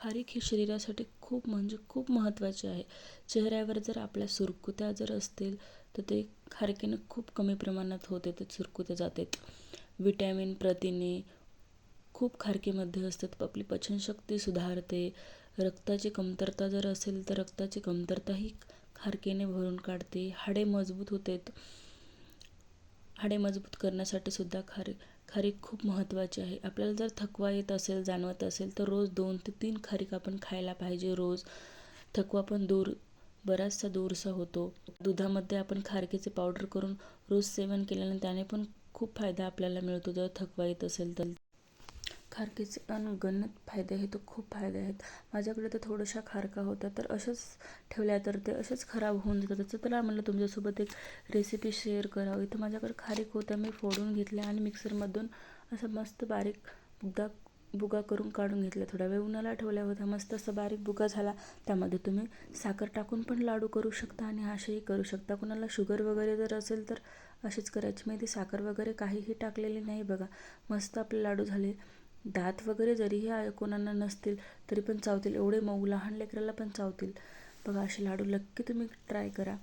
खारीक ही शरीरासाठी खूप म्हणजे खूप महत्त्वाची आहे. चेहऱ्यावर जर आपल्या सुरकुत्या जर असतील तर ते खारकेनं खूप कमी प्रमाणात होते ते सुरकुत्या जातात विटॅमिन प्रथिने खूप खारकेमध्ये असतात. आपली पचनशक्ती सुधारते. रक्ताची कमतरता जर असेल तर रक्ताची कमतरताही खारकेने भरून काढते. हाडे मजबूत होतात हाडे मजबूत करण्यासाठी सुद्धा खारी खारीक खूप महत्त्वाची आहे. आपल्याला जर थकवा येत असेल जाणवत असेल तर रोज दोन ते तीन खारीक आपण खायला पाहिजे. रोज थकवा पण दूर बराचसा दूरसा होतो. दुधामध्ये आपण खारकेचे पावडर करून रोज सेवन केल्याने त्याने पण खूप फायदा आपल्याला मिळतो. जर थकवा येत असेल तर. खारकीचे अनगणत फायदे आहेत खूप फायदे आहेत. माझ्याकडे तर थोड्याशा खारका होत्या तर अशाच ठेवल्या तर ते असेच खराब होऊन जातात. तर त्याला म्हणलं तुमच्यासोबत एक रेसिपी शेअर करावी. तर माझ्याकडे खारीक होत्या मी फोडून घेतल्या आणि मिक्सरमधून असं मस्त बारीक बुगा बुगा करून काढून घेतल्या थोड्या वेळ. उन्हाला ठेवल्या होत्या मस्त असं बारीक बुगा झाला. त्यामध्ये तुम्ही साखर टाकून पण लाडू करू शकता आणि असेही करू शकता. कुणाला शुगर वगैरे जर असेल तर अशीच करायची. माहिती साखर वगैरे काहीही टाकलेली नाही बघा. मस्त आपले लाडू झाले. दात वगैरे जरीही हे कोणाला नसतील तरी पण चावतील. एवढे मऊ लहान लेकराला पण चावतील. बघा असे लाडू नक्की तुम्ही ट्राय करा.